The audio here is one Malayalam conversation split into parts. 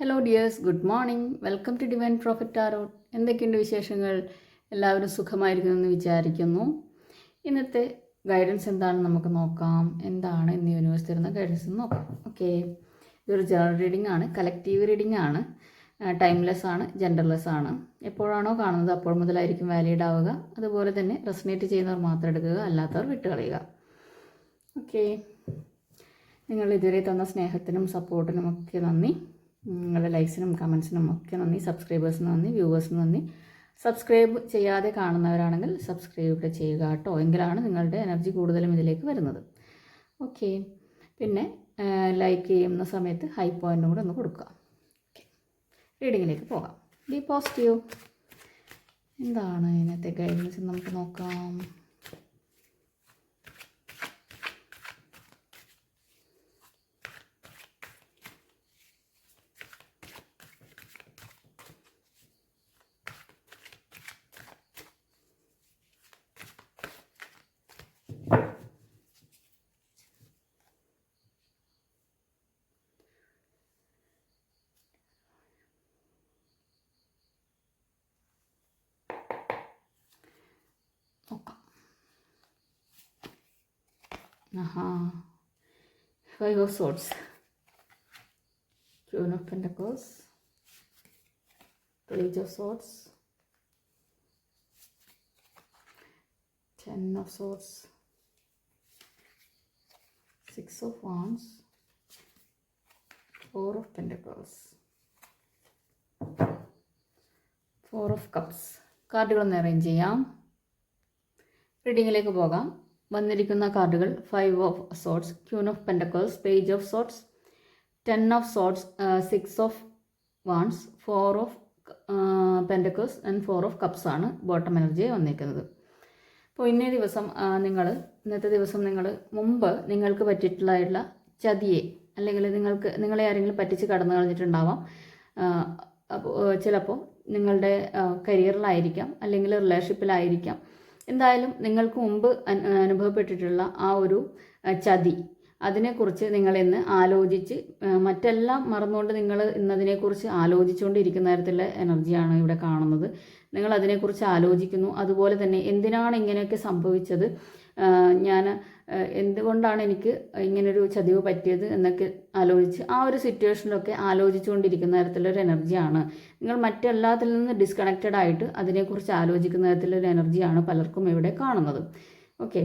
Hello dears good morning welcome to divine prophet tarot എന്തൊക്കെയുണ്ട് വിശേഷങ്ങൾ? എല്ലാവരും സുഖമായിരിക്കുമെന്ന് വിചാരിക്കുന്നു. ഇന്നത്തെ ഗൈഡൻസ് എന്താണെന്ന് നമുക്ക് നോക്കാം. എന്താണ് ഇന്ന് യൂണിവേഴ്സ് തരുന്ന ഗൈഡൻസ് എന്ന് നോക്കാം. ഓക്കെ ഇതൊരു ജനറൽ റീഡിംഗ് ആണ്. കലക്റ്റീവ് റീഡിംഗ് ആണ്. ടൈംലെസ് ആണ് ജെൻഡർലെസ് ആണ്. എപ്പോഴാണോ കാണുന്നത് അപ്പോൾ മുതലായിരിക്കും വാലിഡ് ആവുക. അതുപോലെ തന്നെ റെസനേറ്റ് ചെയ്യുന്നവർ മാത്രം എടുക്കുക അല്ലാത്തവർ വിട്ടുകളയുക. ഓക്കെ നിങ്ങൾ ഇതുവരെ തന്ന സ്നേഹത്തിനും സപ്പോർട്ടിനും ഒക്കെ നന്ദി. നിങ്ങളുടെ ലൈക്സിനും കമൻസിനും ഒക്കെ നന്ദി. സബ്സ്ക്രൈബേഴ്സിന് നന്ദി വ്യൂവേഴ്സിന് നന്ദി. സബ്സ്ക്രൈബ് ചെയ്യാതെ കാണുന്നവരാണെങ്കിൽ സബ്സ്ക്രൈബ് ഇവിടെ ചെയ്യുക കേട്ടോ. എങ്കിലാണ് നിങ്ങളുടെ എനർജി കൂടുതലും ഇതിലേക്ക് വരുന്നത്. ഓക്കെ. പിന്നെ ലൈക്ക് ചെയ്യുന്ന സമയത്ത് ഹൈ പോയിന്റും കൂടെ ഒന്ന് കൊടുക്കുക. ഓക്കെ. റീഡിങ്ങിലേക്ക് പോകാം. Be positive. എന്താണ് ഇന്നത്തെ ഗൈഡൻസ് നമുക്ക് നോക്കാം. ആഹാ. Five of swords queen of pentacles page of swords ten of swords six of wands four of pentacles four of cups കാർഡുകളൊന്ന് arrange ചെയ്യാം. റീഡിങ്ങിലേക്ക് പോകാം. വന്നിരിക്കുന്ന കാർഡുകൾ five of swords queen of pentacles page of swords ten of swords six of wands four of pentacles and four of cups ആണ് ബോട്ടം എനർജി വന്നിരിക്കുന്നത്. അപ്പോൾ ഇന്നേ ദിവസം നിങ്ങൾ ഇന്നത്തെ ദിവസം നിങ്ങൾ മുമ്പ് നിങ്ങൾക്ക് പറ്റിയിട്ടുള്ള ചതിയെ അല്ലെങ്കിൽ നിങ്ങൾക്ക് നിങ്ങളെ ആരെങ്കിലും പറ്റിച്ച് കടന്നു കളഞ്ഞിട്ടുണ്ടാവാം. അപ്പോൾ ചിലപ്പോൾ നിങ്ങളുടെ കരിയറിലായിരിക്കാം അല്ലെങ്കിൽ റിലേഷൻഷിപ്പിലായിരിക്കാം എന്തായാലും നിങ്ങൾക്ക് മുമ്പ് അനുഭവപ്പെട്ടിട്ടുള്ള ആ ഒരു ചതി. അതിനെക്കുറിച്ച് നിങ്ങൾ ഇന്ന് ആലോചിച്ച് മറ്റെല്ലാം മറന്നുകൊണ്ട് നിങ്ങൾ ഇന്നതിനെക്കുറിച്ച് ആലോചിച്ചുകൊണ്ടിരിക്കുന്ന തരത്തിലുള്ള എനർജിയാണ് ഇവിടെ കാണുന്നത്. നിങ്ങൾ അതിനെക്കുറിച്ച് ആലോചിക്കുന്നു. അതുപോലെ തന്നെ എന്തിനാണ് ഇങ്ങനെയൊക്കെ സംഭവിച്ചത്? ഞാൻ എന്തുകൊണ്ടാണ് എനിക്ക് ഇങ്ങനൊരു ചതിവ് പറ്റിയത് എന്നൊക്കെ ആലോചിച്ച് ആ ഒരു സിറ്റുവേഷനിലൊക്കെ ആലോചിച്ചുകൊണ്ടിരിക്കുന്ന തരത്തിലൊരു എനർജിയാണ്. നിങ്ങൾ മറ്റെല്ലാത്തിൽ നിന്ന് ഡിസ്കണക്റ്റഡ് ആയിട്ട് അതിനെക്കുറിച്ച് ആലോചിക്കുന്ന തരത്തിലൊരു എനർജിയാണ് പലർക്കും ഇവിടെ കാണുന്നത്. ഓക്കെ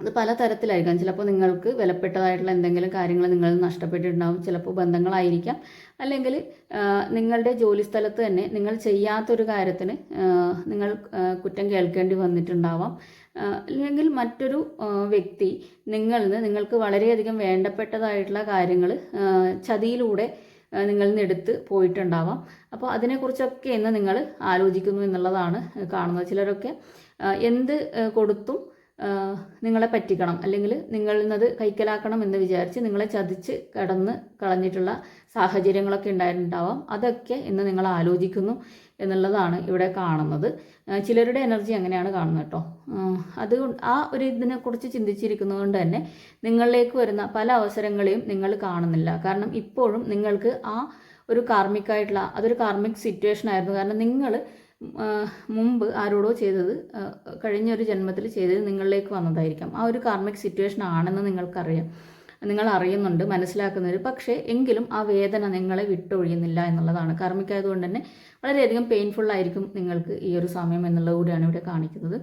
അത് പല തരത്തിലായിരിക്കാം. ചിലപ്പോൾ നിങ്ങൾക്ക് വിലപ്പെട്ടതായിട്ടുള്ള എന്തെങ്കിലും കാര്യങ്ങൾ നിങ്ങൾ നഷ്ടപ്പെട്ടിട്ടുണ്ടാവും. ചിലപ്പോൾ ബന്ധങ്ങളായിരിക്കാം. അല്ലെങ്കിൽ നിങ്ങളുടെ ജോലി സ്ഥലത്ത് തന്നെ നിങ്ങൾ ചെയ്യാത്തൊരു കാര്യത്തിന് നിങ്ങൾ കുറ്റം കേൾക്കേണ്ടി വന്നിട്ടുണ്ടാവാം. അല്ലെങ്കിൽ മറ്റൊരു വ്യക്തി നിങ്ങളിൽ നിന്ന് നിങ്ങൾക്ക് വളരെയധികം വേണ്ടപ്പെട്ടതായിട്ടുള്ള കാര്യങ്ങൾ ചതിയിലൂടെ നിങ്ങളിൽ നിന്ന് എടുത്ത് പോയിട്ടുണ്ടാവാം. അപ്പോൾ അതിനെക്കുറിച്ചൊക്കെ ഇന്ന് നിങ്ങൾ ആലോചിക്കുന്നു എന്നുള്ളതാണ് കാണുന്നത്. ചിലരൊക്കെ എന്ത് കൊടുത്തും നിങ്ങളെ പറ്റിക്കണം അല്ലെങ്കിൽ നിങ്ങളിൽ നിന്നത് കൈക്കലാക്കണം എന്ന് വിചാരിച്ച് നിങ്ങളെ ചതിച്ച് കടന്ന് കളഞ്ഞിട്ടുള്ള സാഹചര്യങ്ങളൊക്കെ ഉണ്ടായിട്ടുണ്ടാവാം. അതൊക്കെ ഇന്ന് നിങ്ങൾ ആലോചിക്കുന്നു. എന്നുള്ളതാണ് ഇവിടെ കാണുന്നത്. ചിലരുടെ എനർജി അങ്ങനെയാണ് കാണുന്നത് കേട്ടോ. അത് ആ ഒരു ഇതിനെക്കുറിച്ച് ചിന്തിച്ചിരിക്കുന്നതുകൊണ്ട് തന്നെ നിങ്ങളിലേക്ക് വരുന്ന പല അവസരങ്ങളെയും നിങ്ങൾ കാണുന്നില്ല. കാരണം ഇപ്പോഴും നിങ്ങൾക്ക് ആ ഒരു കാർമിക്കായിട്ടുള്ള അതൊരു കാർമിക് സിറ്റുവേഷൻ ആയിരുന്നു. കാരണം നിങ്ങൾ മുമ്പ് ആരോടോ ചെയ്തത് കഴിഞ്ഞ ഒരു ജന്മത്തിൽ ചെയ്തത് നിങ്ങളിലേക്ക് വന്നതായിരിക്കാം. ആ ഒരു കാർമിക് സിറ്റുവേഷൻ ആണെന്ന് നിങ്ങൾക്കറിയാം. നിങ്ങൾ അറിയുന്നുണ്ട് മനസ്സിലാക്കുന്നുണ്ട് പക്ഷേ എങ്കിലും ആ വേദന നിങ്ങളെ വിട്ടൊഴിയുന്നില്ല എന്നുള്ളതാണ്. കർമ്മിക്കായതുകൊണ്ട് തന്നെ വളരെയധികം പെയിൻഫുൾ ആയിരിക്കും നിങ്ങൾക്ക് ഈ ഒരു സമയം എന്നുള്ളത് കൂടിയാണ് ഇവിടെ കാണിക്കുന്നത്.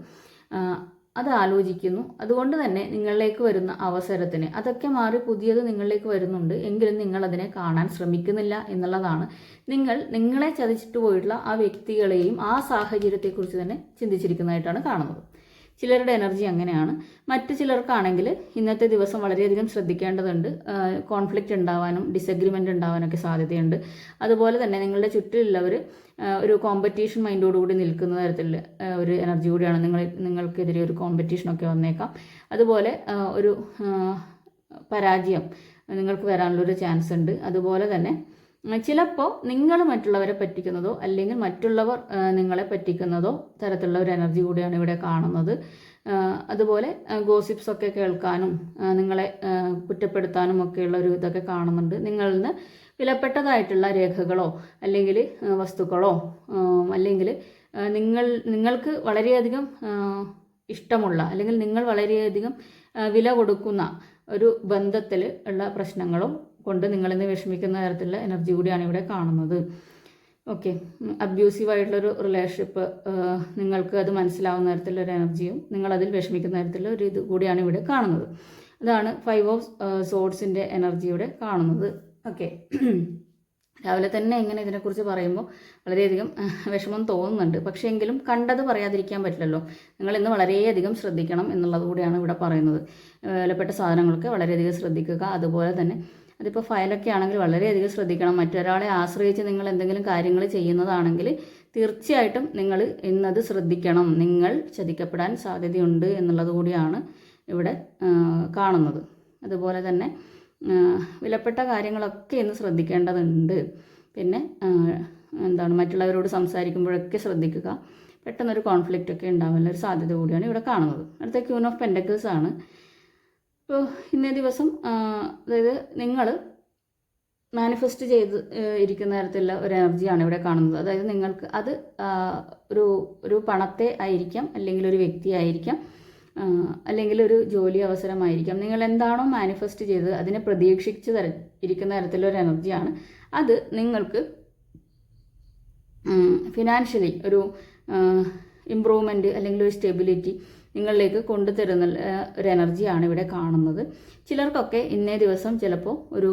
അത് ആലോചിക്കുന്നു. അതുകൊണ്ട് തന്നെ നിങ്ങളിലേക്ക് വരുന്ന അവസരത്തിന് അതൊക്കെ മാറി പുതിയത് നിങ്ങളിലേക്ക് വരുന്നുണ്ട്. എങ്കിലും നിങ്ങൾ അതിനെ കാണാൻ ശ്രമിക്കുന്നില്ല എന്നുള്ളതാണ്. നിങ്ങൾ നിങ്ങളെ ചതിച്ചിട്ട് പോയിട്ടുള്ള ആ വ്യക്തികളെയും ആ സാഹചര്യത്തെക്കുറിച്ച് തന്നെ ചിന്തിച്ചിരിക്കുന്നതായിട്ടാണ് കാണുന്നത്. ചിലരുടെ എനർജി അങ്ങനെയാണ്. മറ്റു ചിലർക്കാണെങ്കിൽ ഇന്നത്തെ ദിവസം വളരെയധികം ശ്രദ്ധിക്കേണ്ടതുണ്ട്. കോൺഫ്ലിക്റ്റ് ഉണ്ടാവാനും ഡിസഗ്രിമെന്റ് ഉണ്ടാവാനൊക്കെ സാധ്യതയുണ്ട്. അതുപോലെ തന്നെ നിങ്ങളുടെ ചുറ്റിലുള്ളവർ ഒരു കോമ്പറ്റീഷൻ മൈൻഡോടുകൂടി നിൽക്കുന്ന തരത്തിലുള്ള ഒരു എനർജി കൂടിയാണ് നിങ്ങൾ നിങ്ങൾക്കെതിരെ ഒരു കോമ്പറ്റീഷനൊക്കെ വന്നേക്കാം. അതുപോലെ ഒരു പരാജയം നിങ്ങൾക്ക് വരാനുള്ളൊരു ചാൻസ് ഉണ്ട്. അതുപോലെ തന്നെ ചിലപ്പോൾ നിങ്ങൾ മറ്റുള്ളവരെ പറ്റിക്കുന്നതോ അല്ലെങ്കിൽ മറ്റുള്ളവർ നിങ്ങളെ പറ്റിക്കുന്നതോ തരത്തിലുള്ള ഒരു എനർജി കൂടിയാണ് ഇവിടെ കാണുന്നത്. അതുപോലെ ഗോസിപ്സ് ഒക്കെ കേൾക്കാനും നിങ്ങളെ കുറ്റപ്പെടുത്താനും ഒക്കെയുള്ള ഒരു ഇതൊക്കെ കാണുന്നുണ്ട്. നിങ്ങളിൽ നിന്ന് വിലപ്പെട്ടതായിട്ടുള്ള രേഖകളോ അല്ലെങ്കിൽ വസ്തുക്കളോ അല്ലെങ്കിൽ നിങ്ങൾ നിങ്ങൾക്ക് വളരെയധികം ഇഷ്ടമുള്ള അല്ലെങ്കിൽ നിങ്ങൾ വളരെയധികം വില കൊടുക്കുന്ന ഒരു ബന്ധത്തിൽ ഉള്ള പ്രശ്നങ്ങളോ കൊണ്ട് നിങ്ങളിന്ന് വിഷമിക്കുന്ന തരത്തിലുള്ള എനർജി കൂടിയാണ് ഇവിടെ കാണുന്നത്. ഓക്കെ അബ്യൂസീവ് ആയിട്ടുള്ളൊരു റിലേഷൻഷിപ്പ് നിങ്ങൾക്ക് അത് മനസ്സിലാവുന്ന ഒരു എനർജിയും നിങ്ങൾ അതിൽ വിഷമിക്കുന്ന തരത്തിലുള്ള ഒരു ഇത് കൂടിയാണ് ഇവിടെ കാണുന്നത്. അതാണ് ഫൈവ് ഓഫ് സോഡ്സിന്റെ എനർജി ഇവിടെ കാണുന്നത്. ഓക്കെ രാവിലെ തന്നെ ഇങ്ങനെ ഇതിനെക്കുറിച്ച് പറയുമ്പോൾ വളരെയധികം വിഷമം തോന്നുന്നുണ്ട്. പക്ഷേ എങ്കിലും കണ്ടത് പറയാതിരിക്കാൻ പറ്റില്ലല്ലോ. നിങ്ങൾ ഇന്ന് വളരെയധികം ശ്രദ്ധിക്കണം എന്നുള്ളത് കൂടിയാണ് ഇവിടെ പറയുന്നത്. വിലപ്പെട്ട സാധനങ്ങളൊക്കെ വളരെയധികം ശ്രദ്ധിക്കുക. അതുപോലെ തന്നെ അതിപ്പോൾ ഫയലൊക്കെ ആണെങ്കിൽ വളരെയധികം ശ്രദ്ധിക്കണം. മറ്റൊരാളെ ആശ്രയിച്ച് നിങ്ങൾ എന്തെങ്കിലും കാര്യങ്ങൾ ചെയ്യുന്നതാണെങ്കിൽ തീർച്ചയായിട്ടും നിങ്ങൾ ഇന്നത് ശ്രദ്ധിക്കണം. നിങ്ങൾ ചതിക്കപ്പെടാൻ സാധ്യതയുണ്ട് എന്നുള്ളത് കൂടിയാണ് ഇവിടെ കാണുന്നത്. അതുപോലെ തന്നെ വിലപ്പെട്ട കാര്യങ്ങളൊക്കെ ഇന്ന് ശ്രദ്ധിക്കേണ്ടതുണ്ട്. പിന്നെ എന്താണ് മറ്റുള്ളവരോട് സംസാരിക്കുമ്പോഴൊക്കെ ശ്രദ്ധിക്കുക. പെട്ടെന്നൊരു കോൺഫ്ലിക്റ്റ് ഒക്കെ ഉണ്ടാവാനുള്ള ഒരു സാധ്യത കൂടിയാണ് ഇവിടെ കാണുന്നത്. അടുത്ത ക്യൂൺ ഓഫ് പെൻഡക്കിൾസ് ആണ്. ഇപ്പോൾ ഇന്നേ ദിവസം അതായത് നിങ്ങൾ മാനിഫെസ്റ്റ് ചെയ്ത് ഇരിക്കുന്ന തരത്തിലുള്ള ഒരു എനർജിയാണ് ഇവിടെ കാണുന്നത്. അതായത് നിങ്ങൾക്ക് അത് ഒരു ഒരു പണത്തെ ആയിരിക്കാം അല്ലെങ്കിൽ ഒരു വ്യക്തി ആയിരിക്കാം അല്ലെങ്കിൽ ഒരു ജോലി അവസരമായിരിക്കാം. നിങ്ങൾ എന്താണോ മാനിഫെസ്റ്റ് ചെയ്തത് അതിനെ പ്രതീക്ഷിച്ച് തര ഇരിക്കുന്ന തരത്തിലുള്ള ഒരു എനർജിയാണ്. അത് നിങ്ങൾക്ക് ഫിനാൻഷ്യലി ഒരു ഇമ്പ്രൂവ്മെന്റ് അല്ലെങ്കിൽ ഒരു സ്റ്റെബിലിറ്റി നിങ്ങളിലേക്ക് കൊണ്ടുതരുന്ന ഒരു എനർജിയാണ് ഇവിടെ കാണുന്നത്. ചിലർക്കൊക്കെ ഇന്നേ ദിവസം ചിലപ്പോൾ ഒരു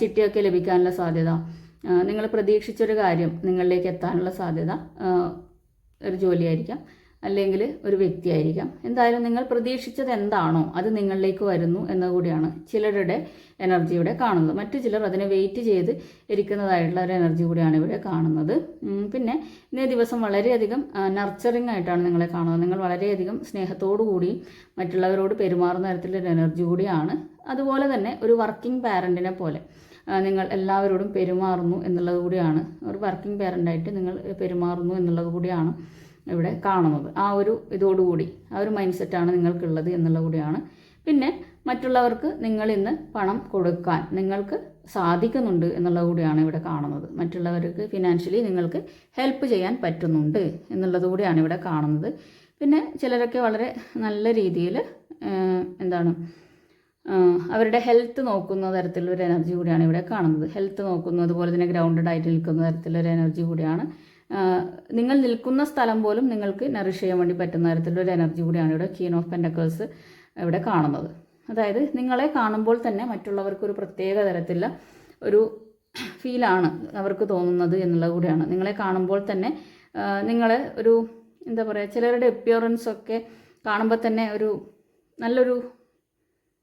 ചിട്ടിയൊക്കെ ലഭിക്കാനുള്ള സാധ്യത നിങ്ങൾ പ്രതീക്ഷിച്ചൊരു കാര്യം നിങ്ങളിലേക്ക് എത്താനുള്ള സാധ്യത ഒരു ജോലിയായിരിക്കാം. അല്ലെങ്കിൽ ഒരു വ്യക്തിയായിരിക്കാം. എന്തായാലും നിങ്ങൾ പ്രതീക്ഷിച്ചത് എന്താണോ അത് നിങ്ങളിലേക്ക് വരുന്നു എന്നുകൂടിയാണ് ചിലരുടെ എനർജി ഇവിടെ കാണുന്നത്. മറ്റു ചിലർ അതിനെ വെയിറ്റ് ചെയ്ത് ഇരിക്കുന്നതായിട്ടുള്ള ഒരു എനർജി കൂടിയാണ് ഇവിടെ കാണുന്നത്. പിന്നെ ഇന്നേ ദിവസം വളരെയധികം നർച്ചറിങ് ആയിട്ടാണ് നിങ്ങളെ കാണുന്നത്. നിങ്ങൾ വളരെയധികം സ്നേഹത്തോടു കൂടി മറ്റുള്ളവരോട് പെരുമാറുന്ന തരത്തിലൊരു എനർജി കൂടിയാണ്. അതുപോലെ തന്നെ ഒരു വർക്കിംഗ് പാരന്റിനെ പോലെ നിങ്ങൾ എല്ലാവരോടും പെരുമാറുന്നു എന്നുള്ളത് കൂടിയാണ്. ഒരു വർക്കിംഗ് പാരന്റായിട്ട് നിങ്ങൾ പെരുമാറുന്നു എന്നുള്ളത് കൂടിയാണ്. ഇവിടെ കാണുന്നത്. ആ ഒരു ഇതോടുകൂടി ആ ഒരു മൈൻഡ് സെറ്റാണ് നിങ്ങൾക്കുള്ളത് എന്നുള്ള കൂടിയാണ്. പിന്നെ മറ്റുള്ളവർക്ക് നിങ്ങൾ ഇന്ന് പണം കൊടുക്കാൻ നിങ്ങൾക്ക് സാധിക്കുന്നുണ്ട് എന്നുള്ളത് കൂടിയാണ് ഇവിടെ കാണുന്നത്. മറ്റുള്ളവർക്ക് ഫിനാൻഷ്യലി നിങ്ങൾക്ക് ഹെൽപ്പ് ചെയ്യാൻ പറ്റുന്നുണ്ട് എന്നുള്ളത് കൂടിയാണ് ഇവിടെ കാണുന്നത്. പിന്നെ ചിലരൊക്കെ വളരെ നല്ല രീതിയിൽ എന്താണ് അവരുടെ ഹെൽത്ത് നോക്കുന്ന തരത്തിലുള്ള ഒരു എനർജി കൂടിയാണ് ഇവിടെ കാണുന്നത്. ഹെൽത്ത് നോക്കുന്നു അതുപോലെ തന്നെ ഗ്രൗണ്ടഡ് ആയിട്ട് നിൽക്കുന്ന തരത്തിലുള്ള ഒരു എനർജി കൂടിയാണ് നിങ്ങൾ നിൽക്കുന്ന സ്ഥലം പോലും നിങ്ങൾക്ക് നറിഷ് ചെയ്യാൻ വേണ്ടി പറ്റുന്ന തരത്തിലുള്ള ഒരു എനർജി കൂടിയാണ് ഇവിടെ കീൻ ഓഫ് പെൻഡക്കേഴ്സ് ഇവിടെ കാണുന്നത്. അതായത് നിങ്ങളെ കാണുമ്പോൾ തന്നെ മറ്റുള്ളവർക്ക് ഒരു പ്രത്യേക തരത്തിലുള്ള ഒരു ഫീലാണ് അവർക്ക് തോന്നുന്നത് എന്നുള്ളത് കൂടിയാണ്. നിങ്ങളെ കാണുമ്പോൾ തന്നെ നിങ്ങളെ ഒരു എന്താ പറയുക ചിലരുടെ അപ്പിയറൻസ് ഒക്കെ കാണുമ്പോൾ തന്നെ ഒരു നല്ലൊരു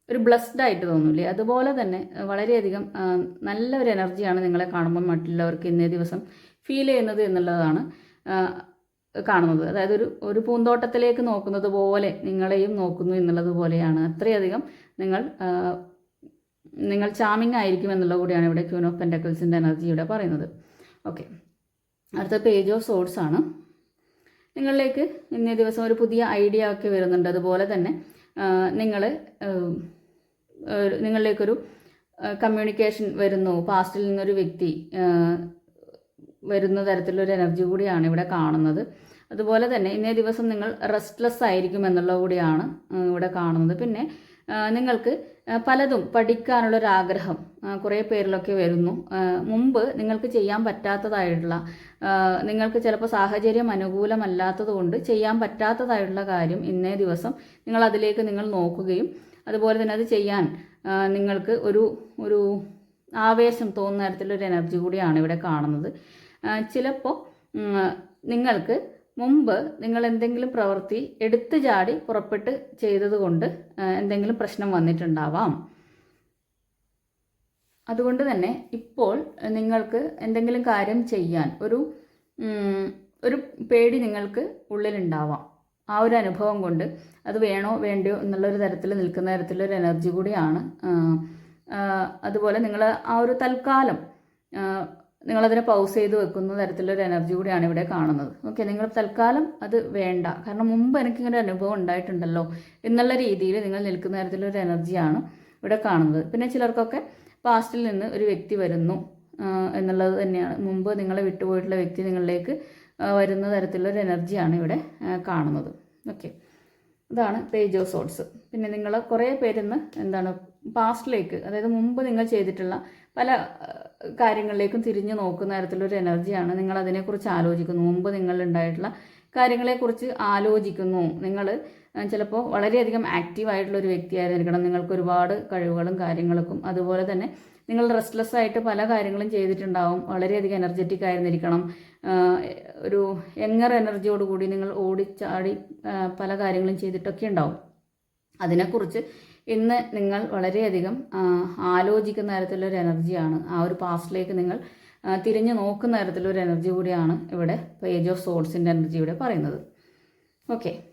ഒരു ബ്ലസ്ഡ് ആയിട്ട് തോന്നൂലേ അതുപോലെ തന്നെ വളരെയധികം നല്ല ഒരു എനർജിയാണ് നിങ്ങളെ കാണുമ്പോൾ മറ്റുള്ളവർക്ക് ഇന്നേ ദിവസം ഫീൽ ചെയ്യുന്നത് എന്നുള്ളതാണ് കാണുന്നത്. അതായത് ഒരു ഒരു പൂന്തോട്ടത്തിലേക്ക് നോക്കുന്നത് പോലെ നിങ്ങളെയും നോക്കുന്നു എന്നുള്ളത് പോലെയാണ്. അത്രയധികം നിങ്ങൾ നിങ്ങൾ ചാമിങ് ആയിരിക്കും എന്നുള്ള കൂടിയാണ് ഇവിടെ ക്യൂൻ ഓഫ് പെൻഡക്കിൾസിന്റെ എനർജി ഇവിടെ പറയുന്നത്. ഓക്കെ അടുത്ത പേജ് ഓഫ് സോഡ്സ് ആണ്. നിങ്ങളിലേക്ക് ഇന്നേ ദിവസം ഒരു പുതിയ ഐഡിയ ഒക്കെ വരുന്നുണ്ട്. അതുപോലെ തന്നെ നിങ്ങൾ നിങ്ങളിലേക്കൊരു കമ്മ്യൂണിക്കേഷൻ വരുന്നു. പാസ്റ്റിൽ നിന്നൊരു വ്യക്തി വരുന്ന തരത്തിലൊരു എനർജി കൂടിയാണ് ഇവിടെ കാണുന്നത്. അതുപോലെ തന്നെ ഇന്നേ ദിവസം നിങ്ങൾ റെസ്റ്റ്ലെസ് ആയിരിക്കും എന്നുള്ളത് കൂടിയാണ് ഇവിടെ കാണുന്നത്. പിന്നെ നിങ്ങൾക്ക് പലതും പഠിക്കാനുള്ളൊരു ആഗ്രഹം കുറേ പേരിലൊക്കെ വരുന്നു. മുമ്പ് നിങ്ങൾക്ക് ചെയ്യാൻ പറ്റാത്തതായിട്ടുള്ള നിങ്ങൾക്ക് ചിലപ്പോൾ സാഹചര്യം അനുകൂലമല്ലാത്തത് കൊണ്ട് ചെയ്യാൻ പറ്റാത്തതായിട്ടുള്ള കാര്യം ഇന്നേ ദിവസം നിങ്ങൾ അതിലേക്ക് നിങ്ങൾ നോക്കുകയും അതുപോലെ തന്നെ അത് ചെയ്യാൻ നിങ്ങൾക്ക് ഒരു ഒരു ആവേശം തോന്നുന്ന തരത്തിലൊരു എനർജി കൂടിയാണ് ഇവിടെ കാണുന്നത്. ചിലപ്പോൾ നിങ്ങൾക്ക് മുമ്പ് നിങ്ങൾ എന്തെങ്കിലും പ്രവൃത്തി എടുത്തു ചാടി പുറപ്പെട്ട് ചെയ്തതുകൊണ്ട് എന്തെങ്കിലും പ്രശ്നം വന്നിട്ടുണ്ടാവാം. അതുകൊണ്ട് തന്നെ ഇപ്പോൾ നിങ്ങൾക്ക് എന്തെങ്കിലും കാര്യം ചെയ്യാൻ ഒരു ഒരു പേടി നിങ്ങൾക്ക് ഉള്ളിലുണ്ടാവാം. ആ ഒരു അനുഭവം കൊണ്ട് അത് വേണോ വേണ്ടയോ എന്നുള്ളൊരു തരത്തിൽ നിൽക്കുന്ന തരത്തിലൊരു എനർജി കൂടിയാണ് അതുപോലെ നിങ്ങൾ ആ ഒരു തൽക്കാലം നിങ്ങളതിനെ പൗസ് ചെയ്ത് വെക്കുന്ന തരത്തിലൊരു എനർജി കൂടിയാണ് ഇവിടെ കാണുന്നത്. ഓക്കെ നിങ്ങൾ തൽക്കാലം അത് വേണ്ട. കാരണം മുമ്പ് എനിക്കിങ്ങനെ അനുഭവം ഉണ്ടായിട്ടുണ്ടല്ലോ എന്നുള്ള രീതിയിൽ നിങ്ങൾ നിൽക്കുന്ന തരത്തിലൊരു എനർജിയാണ് ഇവിടെ കാണുന്നത്. പിന്നെ ചിലർക്കൊക്കെ പാസ്റ്റിൽ നിന്ന് ഒരു വ്യക്തി വരുന്നു എന്നുള്ളത് തന്നെയാണ്. മുമ്പ് നിങ്ങളെ വിട്ടുപോയിട്ടുള്ള വ്യക്തി നിങ്ങളിലേക്ക് വരുന്ന തരത്തിലുള്ള ഒരു എനർജിയാണ് ഇവിടെ കാണുന്നത്. ഓക്കെ ഇതാണ് പേജ് ഓഫ് സോട്സ് പിന്നെ നിങ്ങൾ കുറേ പേരിന്ന് എന്താണ് പാസ്റ്റിലേക്ക് അതായത് മുമ്പ് നിങ്ങൾ ചെയ്തിട്ടുള്ള പല കാര്യങ്ങളിലേക്കും തിരിഞ്ഞു നോക്കുന്ന തരത്തിലൊരു എനർജിയാണ്. നിങ്ങൾ അതിനെക്കുറിച്ച് ആലോചിക്കുന്നു. മുമ്പ് നിങ്ങളുണ്ടായിട്ടുള്ള കാര്യങ്ങളെക്കുറിച്ച് ആലോചിക്കുന്നു. നിങ്ങൾ ചിലപ്പോൾ വളരെയധികം ആക്റ്റീവ് ആയിട്ടുള്ള ഒരു വ്യക്തിയായിരിക്കണം. നിങ്ങൾക്ക് ഒരുപാട് കഴിവുകളും കാര്യങ്ങൾക്കും. അതുപോലെ തന്നെ നിങ്ങൾ റെസ്റ്റ്ലെസ് ആയിട്ട് പല കാര്യങ്ങളും ചെയ്തിട്ടുണ്ടാവും. വളരെയധികം എനർജറ്റിക് ആയിരുന്നിരിക്കണം. ഒരു യങ്ങർ എനർജിയോടുകൂടി നിങ്ങൾ ഓടിച്ചാടി പല കാര്യങ്ങളും ചെയ്തിട്ടൊക്കെ ഉണ്ടാവും. അതിനെക്കുറിച്ച് ഇന്ന് നിങ്ങൾ വളരെയധികം ആലോചിക്കുന്ന തരത്തിലൊരു എനർജിയാണ്. ആ ഒരു പാസ്റ്റിലേക്ക് നിങ്ങൾ തിരിഞ്ഞു നോക്കുന്ന തരത്തിലൊരു എനർജി കൂടിയാണ് ഇവിടെ പേജ് ഓഫ് സോൾസിന്റെ എനർജി ഇവിടെ പറയുന്നത്. ഓക്കെ.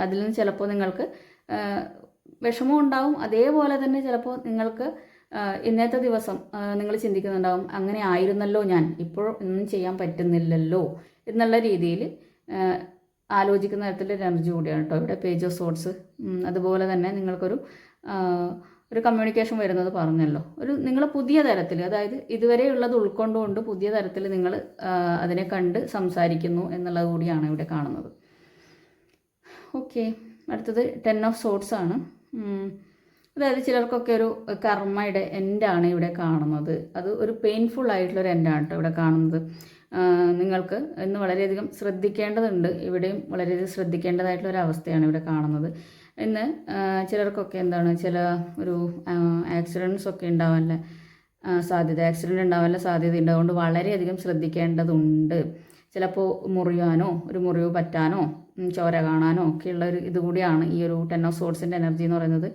അതിൽ നിന്ന് ചിലപ്പോൾ നിങ്ങൾക്ക് വിഷമം ഉണ്ടാവും. അതേപോലെ തന്നെ ചിലപ്പോൾ നിങ്ങൾക്ക് ഇന്നത്തെ ദിവസം നിങ്ങൾ ചിന്തിക്കുന്നുണ്ടാവും അങ്ങനെ ആയിരുന്നല്ലോ ഞാൻ. ഇപ്പോൾ ഒന്നും ചെയ്യാൻ പറ്റുന്നില്ലല്ലോ. എന്നുള്ള രീതിയിൽ ആലോചിക്കുന്ന തരത്തിലൊരു എനർജി കൂടിയാണ് കേട്ടോ ഇവിടെ പേജ് ഓഫ് സോർട്സ് അതുപോലെ തന്നെ നിങ്ങൾക്കൊരു ഒരു കമ്മ്യൂണിക്കേഷൻ വരുന്നത് പറഞ്ഞല്ലോ. ഒരു നിങ്ങൾ പുതിയ തരത്തിൽ അതായത് ഇതുവരെയുള്ളത് ഉൾക്കൊണ്ടുകൊണ്ട് പുതിയ തരത്തിൽ നിങ്ങൾ അതിനെ കണ്ട് സംസാരിക്കുന്നു എന്നുള്ളത് കൂടിയാണ് ഇവിടെ കാണുന്നത്. ഓക്കെ അടുത്തത് ടെൻ ഓഫ് സോർട്സ് ആണ്. അതായത് ചിലർക്കൊക്കെ ഒരു കർമ്മയുടെ എൻഡാണ് ഇവിടെ കാണുന്നത്. അത് ഒരു പെയിൻഫുൾ ആയിട്ടുള്ളൊരു എൻഡാണ് കേട്ടോ ഇവിടെ കാണുന്നത്. നിങ്ങൾക്ക് ഇന്ന് വളരെയധികം ശ്രദ്ധിക്കേണ്ടതുണ്ട്. ഇവിടെയും വളരെയധികം ശ്രദ്ധിക്കേണ്ടതായിട്ടുള്ള ഒരു അവസ്ഥയാണ് ഇവിടെ കാണുന്നത്. ഇന്ന് ചിലർക്കൊക്കെ എന്താണ് ചില ഒരു ആക്സിഡൻസ് ഒക്കെ ഉണ്ടാവാനുള്ള സാധ്യത ആക്സിഡന്റ് ഉണ്ടാവാനുള്ള സാധ്യത ഉണ്ട് അതുകൊണ്ട് വളരെയധികം ശ്രദ്ധിക്കേണ്ടതുണ്ട്. ചിലപ്പോൾ മുറിയാനോ ഒരു മുറിവ് പറ്റാനോ ചോര കാണാനോ ഒക്കെയുള്ള ഒരു ഇതുകൂടിയാണ് ഈ ഒരു ടെൻ ഓഫ് സോഡ്സിന്റെ എനർജി എന്ന് പറയുന്നത്.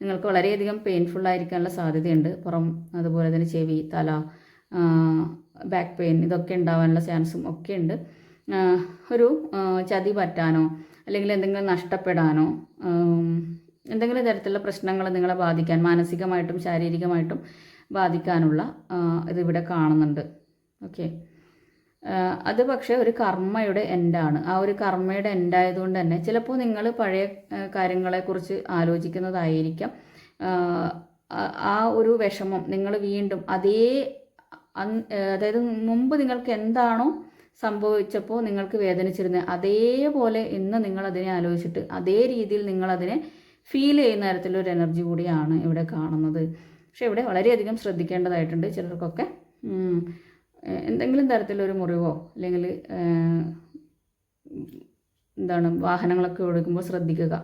നിങ്ങൾക്ക് വളരെയധികം പെയിൻഫുൾ ആയിരിക്കാനുള്ള സാധ്യതയുണ്ട്. പുറം അതുപോലെ തന്നെ ചെവി തല ബാക്ക് പെയിൻ ഇതൊക്കെ ഉണ്ടാവാനുള്ള ചാൻസും ഒക്കെ ഉണ്ട് ഒരു ചതി പറ്റാനോ അല്ലെങ്കിൽ എന്തെങ്കിലും നഷ്ടപ്പെടാനോ എന്തെങ്കിലും തരത്തിലുള്ള പ്രശ്നങ്ങൾ നിങ്ങളെ ബാധിക്കാൻ മാനസികമായിട്ടും ശാരീരികമായിട്ടും ബാധിക്കാനുള്ള ഇതിവിടെ കാണുന്നുണ്ട്. ഓക്കെ അത് പക്ഷേ ഒരു കർമ്മയുടെ എൻഡാണ് ആ ഒരു കർമ്മയുടെ എൻഡായതുകൊണ്ട് തന്നെ ചിലപ്പോൾ നിങ്ങൾ പഴയ കാര്യങ്ങളെക്കുറിച്ച് ആലോചിക്കുന്നതായിരിക്കാം. ആ, ഒരു വിഷമം നിങ്ങൾ വീണ്ടും അതേ അതായത് മുമ്പ് നിങ്ങൾക്ക് എന്താണോ സംഭവിച്ചപ്പോൾ നിങ്ങൾക്ക് വേദനിച്ചിരുന്നത് അതേപോലെ ഇന്ന് നിങ്ങൾ അതിനെ ആലോചിച്ചിട്ട് അതേ രീതിയിൽ നിങ്ങൾ അതിനെ ഫീൽ ചെയ്യുന്ന തരത്തിലൊരു എനർജി കൂടിയാണ് ഇവിടെ കാണുന്നത്. പക്ഷെ ഇവിടെ വളരെയധികം ശ്രദ്ധിക്കേണ്ടതായിട്ടുണ്ട് ചിലർക്കൊക്കെ. എന്തെങ്കിലും തരത്തിലൊരു മുറിവോ അല്ലെങ്കിൽ എന്താണ് വാഹനങ്ങളൊക്കെ ഓടിക്കുമ്പോൾ ശ്രദ്ധിക്കുക.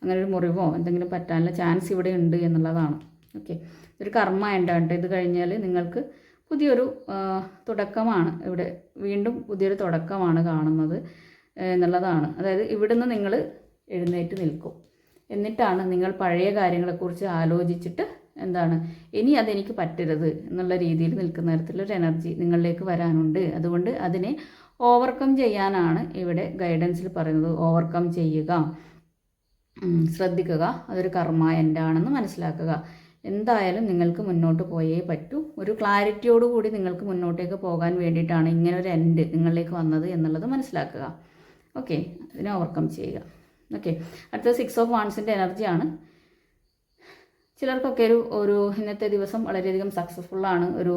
അങ്ങനെ ഒരു മുറിവോ എന്തെങ്കിലും പറ്റാനുള്ള ചാൻസ് ഇവിടെ ഉണ്ട് എന്നുള്ളതാണ്. ഓക്കെ ഒരു കർമ്മ ഉണ്ടാകട്ടെ ഇത് കഴിഞ്ഞാൽ നിങ്ങൾക്ക് പുതിയൊരു തുടക്കമാണ്. ഇവിടെ വീണ്ടും പുതിയൊരു തുടക്കമാണ് കാണുന്നത് എന്നുള്ളതാണ്. അതായത് ഇവിടുന്ന് നിങ്ങൾ എഴുന്നേറ്റ് നിൽക്കും. എന്നിട്ടാണ് നിങ്ങൾ പഴയ കാര്യങ്ങളെക്കുറിച്ച് ആലോചിച്ചിട്ട് എന്താണ് ഇനി അതെനിക്ക് പറ്റരുത് എന്നുള്ള രീതിയിൽ നിൽക്കുന്ന തരത്തിലൊരു എനർജി നിങ്ങളിലേക്ക് വരാനുണ്ട്. അതുകൊണ്ട് അതിനെ ഓവർകം ചെയ്യാനാണ് ഇവിടെ ഗൈഡൻസിൽ പറയുന്നത്. ഓവർകം ചെയ്യുക. ശ്രദ്ധിക്കുക. അതൊരു കർമ്മ എന്റെ ആണെന്ന് മനസ്സിലാക്കുക. എന്തായാലും നിങ്ങൾക്ക് മുന്നോട്ട് പോയേ പറ്റൂ. ഒരു ക്ലാരിറ്റിയോട് കൂടി നിങ്ങൾക്ക് മുന്നോട്ടേക്ക് പോകാൻ വേണ്ടിയിട്ടാണ് ഇങ്ങനെ ഒരു എൻഡ് നിങ്ങളിലേക്ക് വന്നത് എന്നുള്ളത് മനസ്സിലാക്കുക. ഓക്കെ അതിനെ ഓവർകം ചെയ്യുക. ഓക്കെ അടുത്ത സിക്സ് ഓഫ് വാൺസിന്റെ എനർജിയാണ് ചിലർക്കൊക്കെ ഒരു ഒരു ഇന്നത്തെ ദിവസം വളരെയധികം സക്സസ്ഫുള്ളാണ് ഒരു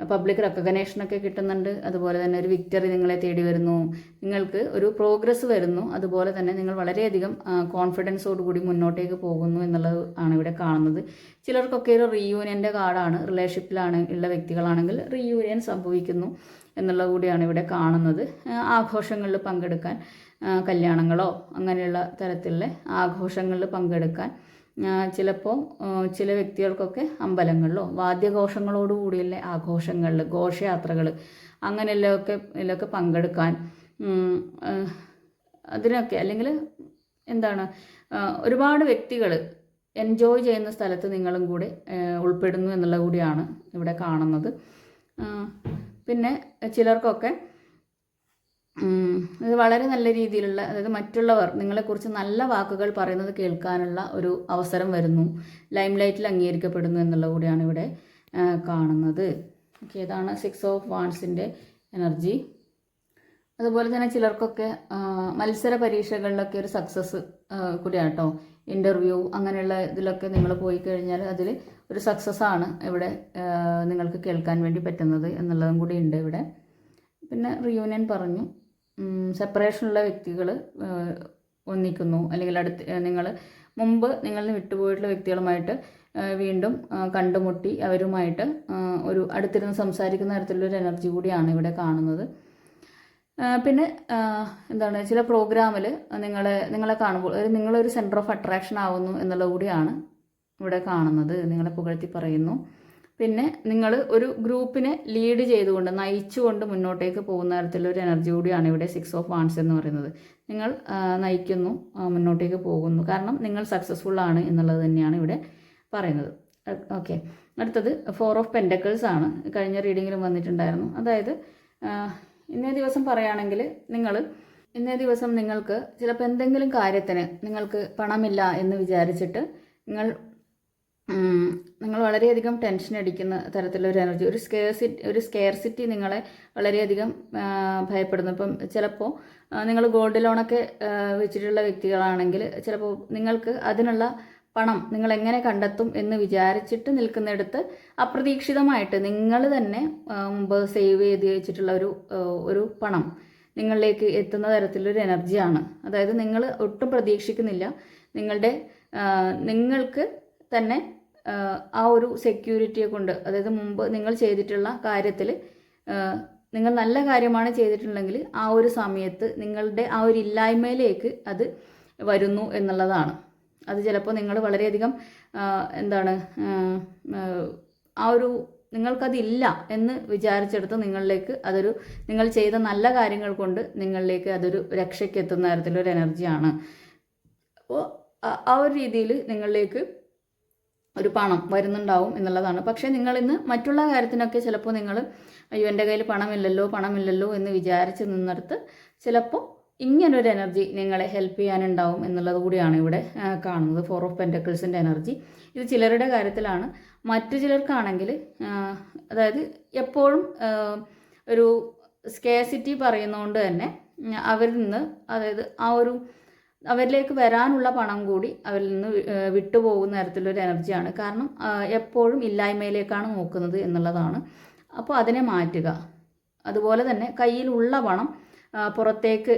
പബ്ലിക് റെക്കഗ്നേഷനൊക്കെ കിട്ടുന്നുണ്ട്. അതുപോലെ തന്നെ ഒരു വിക്ടറി നിങ്ങളെ തേടി വരുന്നു. നിങ്ങൾക്ക് ഒരു പ്രോഗ്രസ് വരുന്നു. അതുപോലെ തന്നെ നിങ്ങൾ വളരെയധികം കോൺഫിഡൻസോട് കൂടി മുന്നോട്ടേക്ക് പോകുന്നു എന്നുള്ളത് ആണ് ഇവിടെ കാണുന്നത്. ചിലർക്കൊക്കെ ഒരു റീയൂണിയന്റെ കാർഡാണ് റിലേഷൻഷിപ്പിലാണ് ഉള്ള വ്യക്തികളാണെങ്കിൽ റീയൂണിയൻ സംഭവിക്കുന്നു എന്നുള്ളത് കൂടിയാണ് ഇവിടെ കാണുന്നത്. ആഘോഷങ്ങളിൽ പങ്കെടുക്കാൻ കല്യാണങ്ങളോ അങ്ങനെയുള്ള തരത്തിലുള്ള ആഘോഷങ്ങളിൽ പങ്കെടുക്കാൻ ചിലപ്പോൾ ചില വ്യക്തികൾക്കൊക്കെ അമ്പലങ്ങളിലോ വാദ്യഘോഷങ്ങളോട് കൂടിയുള്ള ആഘോഷങ്ങളിൽ ഘോഷയാത്രകൾ അങ്ങനെയുള്ളതൊക്കെ ഇതിലൊക്കെ പങ്കെടുക്കാൻ അതിനൊക്കെ അല്ലെങ്കിൽ എന്താണ് ഒരുപാട് വ്യക്തികൾ എൻജോയ് ചെയ്യുന്ന സ്ഥലത്ത് നിങ്ങളും കൂടി ഉൾപ്പെടുന്നു എന്നുള്ളത് കൂടിയാണ് ഇവിടെ കാണുന്നത്. പിന്നെ ചിലർക്കൊക്കെ ഇത് വളരെ നല്ല രീതിയിലുള്ള അതായത് മറ്റുള്ളവർ നിങ്ങളെക്കുറിച്ച് നല്ല വാക്കുകൾ പറയുന്നത് കേൾക്കാനുള്ള ഒരു അവസരം വരുന്നു. ലൈം ലൈറ്റിൽ അംഗീകരിക്കപ്പെടുന്നു എന്നുള്ളത് കൂടിയാണ് ഇവിടെ കാണുന്നത്. ഓക്കെ ഇതാണ് സിക്സ് ഓഫ് വാൺസിന്റെ എനർജി. അതുപോലെ തന്നെ ചിലർക്കൊക്കെ മത്സര പരീക്ഷകളിലൊക്കെ ഒരു സക്സസ് കൂടിയാണ് കേട്ടോ ഇന്റർവ്യൂ അങ്ങനെയുള്ള ഇതിലൊക്കെ നിങ്ങൾ പോയി കഴിഞ്ഞാൽ അതിൽ ഒരു സക്സസ് ആണ് ഇവിടെ നിങ്ങൾക്ക് കേൾക്കാൻ വേണ്ടി പറ്റുന്നത് എന്നുള്ളതും കൂടി ഉണ്ട് ഇവിടെ. പിന്നെ റിയൂണിയൻ പറഞ്ഞു. സെപ്പറേഷനുള്ള വ്യക്തികൾ ഒന്നിക്കുന്നു. അല്ലെങ്കിൽ അടുത്ത് നിങ്ങൾ മുമ്പ് നിങ്ങൾ വിട്ടുപോയിട്ടുള്ള വ്യക്തികളുമായിട്ട് വീണ്ടും കണ്ടുമുട്ടി അവരുമായിട്ട് ഒരു അടുത്തിരുന്ന് സംസാരിക്കുന്ന തരത്തിലുള്ള ഒരു എനർജി കൂടിയാണ് ഇവിടെ കാണുന്നത്. പിന്നെ എന്താണ് ചില പ്രോഗ്രാമിൽ നിങ്ങളെ നിങ്ങളെ കാണുമ്പോൾ നിങ്ങളൊരു സെന്റർ ഓഫ് അട്രാക്ഷൻ ആവുന്നു എന്നുള്ളത് കൂടിയാണ് ഇവിടെ കാണുന്നത് നിങ്ങളെ പുകഴ്ത്തി പറയുന്നു. പിന്നെ നിങ്ങൾ ഒരു ഗ്രൂപ്പിനെ ലീഡ് ചെയ്തുകൊണ്ട് നയിച്ചുകൊണ്ട് മുന്നോട്ടേക്ക് പോകുന്ന തരത്തിലുള്ള ഒരു എനർജി കൂടിയാണ് ഇവിടെ സിക്സ് ഓഫ് വാൺസ് എന്ന് പറയുന്നത്. നിങ്ങൾ നയിക്കുന്നു മുന്നോട്ടേക്ക് പോകുന്നു. കാരണം നിങ്ങൾ സക്സസ്ഫുൾ ആണ് എന്നുള്ളത് തന്നെയാണ് ഇവിടെ പറയുന്നത്. ഓക്കെ അടുത്തത് ഫോർ ഓഫ് പെൻഡക്കിൾസ് ആണ്. കഴിഞ്ഞ റീഡിങ്ങിലും വന്നിട്ടുണ്ടായിരുന്നു. അതായത് ഇന്നേ ദിവസം പറയുകയാണെങ്കിൽ നിങ്ങൾ ഇന്നേ ദിവസം നിങ്ങൾക്ക് ചിലപ്പോൾ എന്തെങ്കിലും കാര്യത്തിന് നിങ്ങൾക്ക് പണമില്ല എന്ന് വിചാരിച്ചിട്ട് നിങ്ങൾ നിങ്ങൾ വളരെയധികം ടെൻഷൻ അടിക്കുന്ന തരത്തിലുള്ള ഒരു എനർജി ഒരു സ്കെയർസിറ്റി ഒരു സ്കെയർസിറ്റി നിങ്ങളെ വളരെയധികം ഭയപ്പെടുന്നു. ഇപ്പം ചിലപ്പോൾ നിങ്ങൾ ഗോൾഡ് ലോണൊക്കെ വെച്ചിട്ടുള്ള വ്യക്തികളാണെങ്കിൽ ചിലപ്പോൾ നിങ്ങൾക്ക് അതിനുള്ള പണം നിങ്ങൾ എങ്ങനെ കണ്ടെത്തും എന്ന് വിചാരിച്ചിട്ട് നിൽക്കുന്നിടത്ത് അപ്രതീക്ഷിതമായിട്ട് നിങ്ങൾ തന്നെ മുമ്പ് സേവ് ചെയ്ത് വെച്ചിട്ടുള്ള ഒരു ഒരു പണം നിങ്ങളിലേക്ക് എത്തുന്ന തരത്തിലൊരു എനർജിയാണ് അതായത് നിങ്ങൾ ഒട്ടും പ്രതീക്ഷിക്കുന്നില്ല. നിങ്ങളുടെ നിങ്ങൾക്ക് തന്നെ ആ, ഒരു സെക്യൂരിറ്റിയെ കൊണ്ട് അതായത് മുമ്പ് നിങ്ങൾ ചെയ്തിട്ടുള്ള കാര്യത്തിൽ നിങ്ങൾ നല്ല കാര്യമാണ് ചെയ്തിട്ടുണ്ടെങ്കിൽ ആ ഒരു സമയത്ത് നിങ്ങളുടെ ആ ഒരു ഇല്ലായ്മയിലേക്ക് അത് വരുന്നു എന്നുള്ളതാണ്. അത് ചിലപ്പോൾ നിങ്ങൾ വളരെയധികം എന്താണ് ആ, ഒരു നിങ്ങൾക്കതില്ല എന്ന് വിചാരിച്ചെടുത്ത് നിങ്ങളിലേക്ക് അതൊരു നിങ്ങൾ ചെയ്ത നല്ല കാര്യങ്ങൾ കൊണ്ട് നിങ്ങളിലേക്ക് അതൊരു രക്ഷയ്ക്ക് എത്തുന്ന തരത്തിലൊരു എനർജിയാണ് അപ്പോൾ ആ ഒരു രീതിയിൽ നിങ്ങളിലേക്ക് ഒരു പണം വരുന്നുണ്ടാവും എന്നുള്ളതാണ്. പക്ഷേ നിങ്ങൾ ഇന്ന് മറ്റുള്ള കാര്യത്തിനൊക്കെ ചിലപ്പോൾ നിങ്ങൾ അയ്യോ എന്റെ കയ്യിൽ പണമില്ലല്ലോ പണമില്ലല്ലോ എന്ന് വിചാരിച്ച് നിന്നിടത്ത് ചിലപ്പോൾ ഇങ്ങനൊരു എനർജി നിങ്ങളെ ഹെൽപ്പ് ചെയ്യാനുണ്ടാവും എന്നുള്ളത് കൂടിയാണ് ഇവിടെ കാണുന്നത്. ഫോർ ഓഫ് പെന്റക്കിൾസിന്റെ എനർജി. ഇത് ചിലരുടെ കാര്യത്തിലാണ്. മറ്റു ചിലർക്കാണെങ്കിൽ അതായത് എപ്പോഴും ഒരു സ്കേസിറ്റി പറയുന്നതുകൊണ്ട് തന്നെ അവരിൽ നിന്ന് അതായത് ആ ഒരു അവരിലേക്ക് വരാനുള്ള പണം കൂടി അവരിൽ നിന്ന് വിട്ടുപോകുന്ന തരത്തിലൊരു എനർജിയാണ്. കാരണം എപ്പോഴും ഇല്ലായ്മയിലേക്കാണ് നോക്കുന്നത് എന്നുള്ളതാണ്. അപ്പോൾ അതിനെ മാറ്റുക. അതുപോലെ തന്നെ കയ്യിലുള്ള പണം പുറത്തേക്ക്